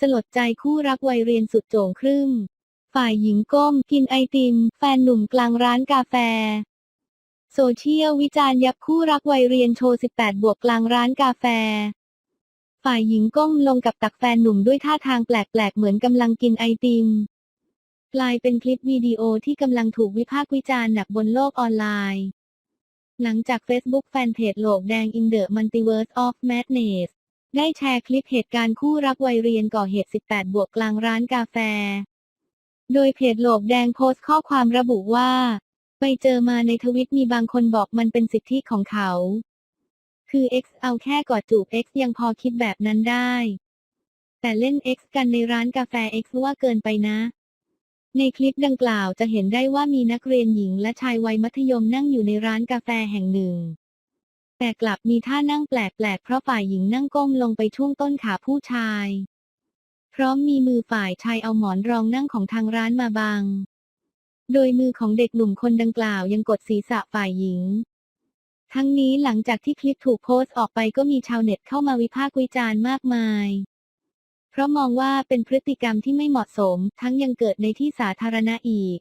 สลดใจคู่รักวัยเรียนสุดโจ่งครึ่ม ฝ่ายหญิงก้มกินไอติม แฟนหนุ่มกลางร้านกาแฟ โซเชียลวิจารณ์ยับคู่รักวัยเรียนโชว์ 18 บวกกลางร้านกาแฟ ฝ่ายหญิงก้มลงกับตักแฟนหนุ่มด้วยท่าทางแปลกๆ เหมือนกำลังกินไอติม กลายเป็นคลิปวิดีโอที่กำลังถูกวิพากษ์วิจารณ์หนักบนโลกออนไลน์ หลังจาก Facebook แฟนเพจโหลกแดง In the Multiverse of Madness ได้แชร์คลิปเหตุการณ์คู่รักวัยเรียนก่อเหตุ 18 บวกกลางร้านกาแฟ โดยเพจโหลกแดงโพสต์ข้อความระบุว่า ไปเจอมาในทวิตมีบางคนบอกมันเป็นสิทธิของเขา คือ X เอาแค่กอดจูบ X ยังพอคิดแบบนั้นได้ แต่เล่น X กันในร้านกาแฟ X ว่าเกินไปนะ ในคลิปดังกล่าวจะเห็นได้ว่ามีนักเรียนหญิงและชายวัยมัธยมนั่งอยู่ในร้านกาแฟแห่งหนึ่ง แต่กลับมีท่านั่งแปลกๆ เพราะฝ่ายหญิงนั่งก้มลงไปช่วงต้นขาผู้ชาย พร้อมมีมือฝ่ายชายเอาหมอนรองนั่งของทางร้านมาบัง โดยมือของเด็กหนุ่มคนดังกล่าวยังกดศีรษะฝ่ายหญิง ทั้งนี้หลังจากที่คลิปถูกโพสต์ออกไปก็มีชาวเน็ตเข้ามาวิพากษ์วิจารณ์มากมาย เพราะมองว่าเป็นพฤติกรรมที่ไม่เหมาะสม ทั้งยังเกิดในที่สาธารณะอีก